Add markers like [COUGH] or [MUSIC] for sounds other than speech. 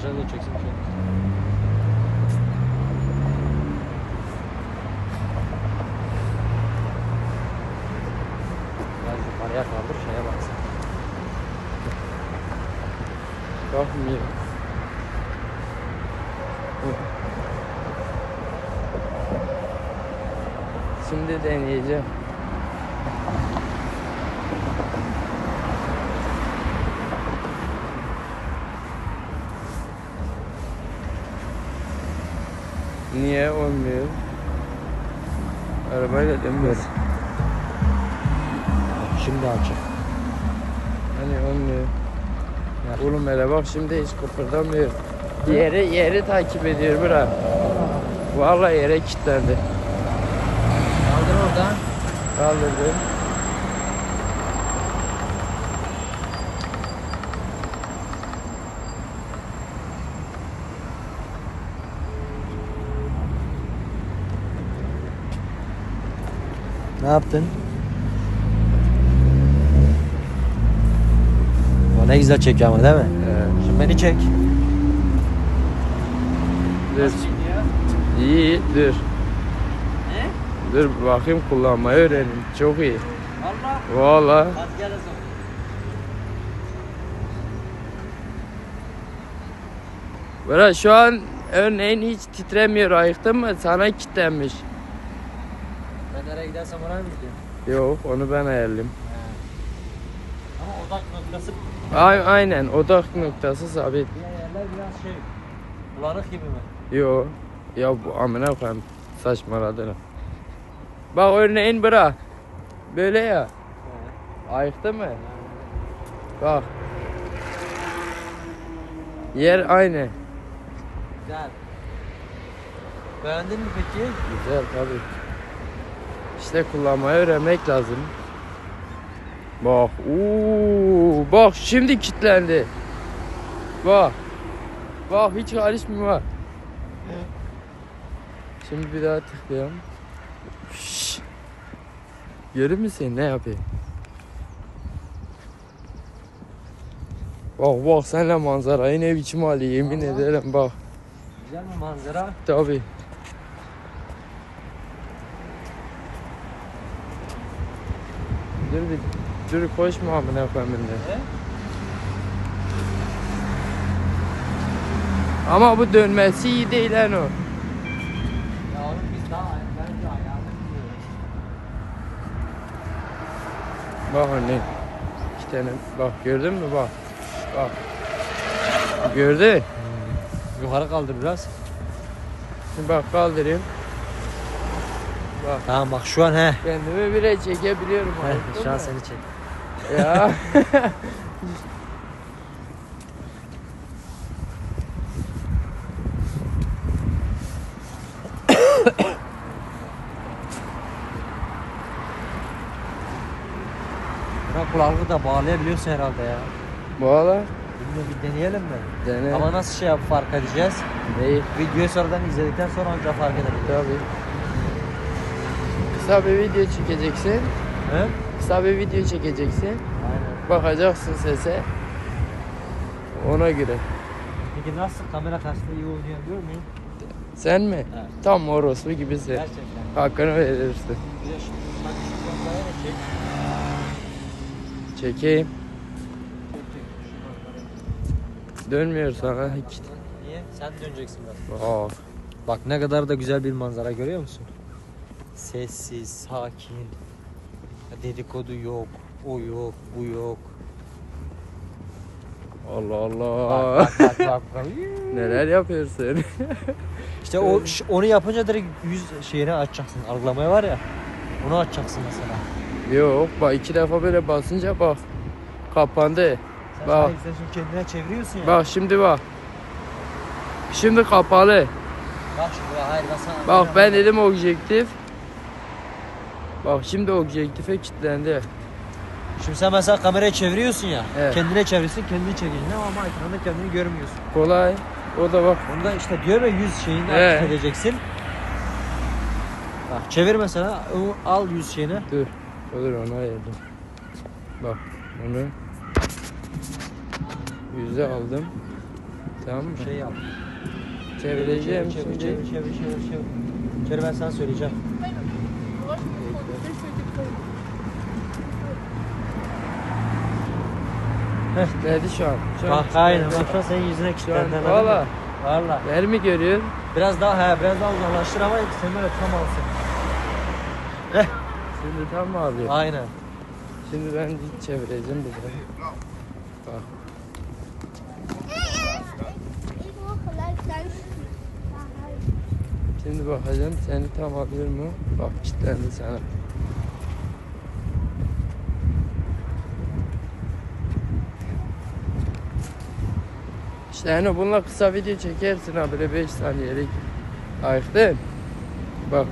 aşağı doğru çeksin bir şey. Biraz yukarıya kaldır şeye baksın. Bakmıyor. Şimdi deneyeceğim. Niye olmuyor? Arabayla dönmüyor. Şimdi açık. Hani olmuyor. Oğlum hele bak şimdi hiç kıpırdamıyor. Yeri yeri takip ediyor bırak. Vallahi yere kilitlendi. Kaldır oradan. Kaldırdım. Ne yaptın? O ne güzel çekiyor ama değil mi? Ee, Şimdi beni çek. dur. İyi dur. Ne? Dur bakayım kullanmayı öğrenin. Çok iyi. Valla. Vallahi. Hadi gel o zaman. Bırak şu an örneğin hiç titremiyor ayıktın mı? Sana kilitlenmiş. Nereye gidersem oraya mı gidiyorum? Yok onu ben ayarlayayım. Ama odak noktası A- aynen odak noktası sabit. diğer yerler biraz şey bulanık gibi mi? Yo. Ya bu amına koyayım saçmaladın. Bak örneğin bırak. Böyle ya. Ayıktı mı? Bak. Yer aynı. Güzel. Beğendin mi peki? Güzel tabii. İşte kullanmayı öğrenmek lazım. Bak, uuu, bak şimdi kilitlendi. Bak, bak hiç karışmıyor. Şimdi bir daha tıklayalım. Şşş. Görür müsün ne yapıyor? Bak bak senle manzarayı ne biçim hali yemin Vallahi. ederim bak. Güzel mi manzara? Tabii. Dur bir dur koşma amına koyayım de. Ama bu dönmesi iyi değil lan o. Ya oğlum biz daha bence ayarını bilmiyoruz. Bak anne. İki tane bak gördün mü bak. Bak. Gördün. Yukarı kaldır biraz. Şimdi bak kaldırayım. Bak Tamam bak şu an he. kendimi bile çekebiliyorum. He, şu an seni çek. Ya. [LAUGHS] Buna kulaklığı da bağlayabiliyorsun herhalde ya. Valla. Bilmiyorum bir deneyelim mi? Dene. Ama nasıl şey yap fark edeceğiz? Değil. Videoyu sonradan izledikten sonra ancak fark edebiliriz. Tabii. Kısa bir video çekeceksin. He? Kısa bir video çekeceksin. Aynen. Bakacaksın sese. Ona göre. Peki nasıl kamera karşısında iyi oynayabiliyor muyum? Sen mi? Evet. Tam orospu gibisin. Gerçekten. Hakkını verirsin. Bir de şu, bak şu kamerayı da çek. Çekeyim. Dönmüyor sana hiç. Niye? Sen döneceksin biraz. Aa, Bak ne kadar da güzel bir manzara görüyor musun? Sessiz, sakin. Dedikodu yok, o yok, bu yok. Allah Bak Allah. bak bak bak. bak. [LAUGHS] Neler yapıyorsun? [LAUGHS] İşte o onu yapınca direkt yüz şeyini açacaksın. Algılamaya var ya. Onu açacaksın mesela. Yok bak iki defa böyle basınca bak. Kapandı. Sen Bak. hayır, sen şimdi kendine çeviriyorsun ya. Bak şimdi bak. Şimdi kapalı. Bak şimdi hayır ben sana Bak ben dedim objektif. Bak şimdi objektife kilitlendi. Şimdi sen mesela kamerayı çeviriyorsun ya. Evet. Kendine çevirsin kendini çekiyorsun ama ekranda kendini görmüyorsun. Kolay. O da bak. Onu da işte diyor ya yüz şeyini Evet. aktif edeceksin. Bak çevir mesela al yüz şeyini. Dur. Olur onu ayırdım. Bak onu yüze aldım. tamam mı? Şey yap. Çevireceğim çevir, şimdi. Çevir çevir çevir çevir. Çevir ben sana söyleyeceğim. Dedi şu an. Şu an Bak aynen bak şu an senin yüzüne kilitlendi. valla. Valla. Yer mi görüyor? Biraz daha he biraz daha uzaklaştır ama sen böyle tutamazsın. Şimdi tam mı alıyor? Aynen. Şimdi ben çevireceğim bir. Bak. Şimdi bakacağım seni tam alıyor mu? Bak kilitlendi sana. İşte hani bununla kısa video çekersin ha böyle 5 saniyelik. Ayıktın. Bak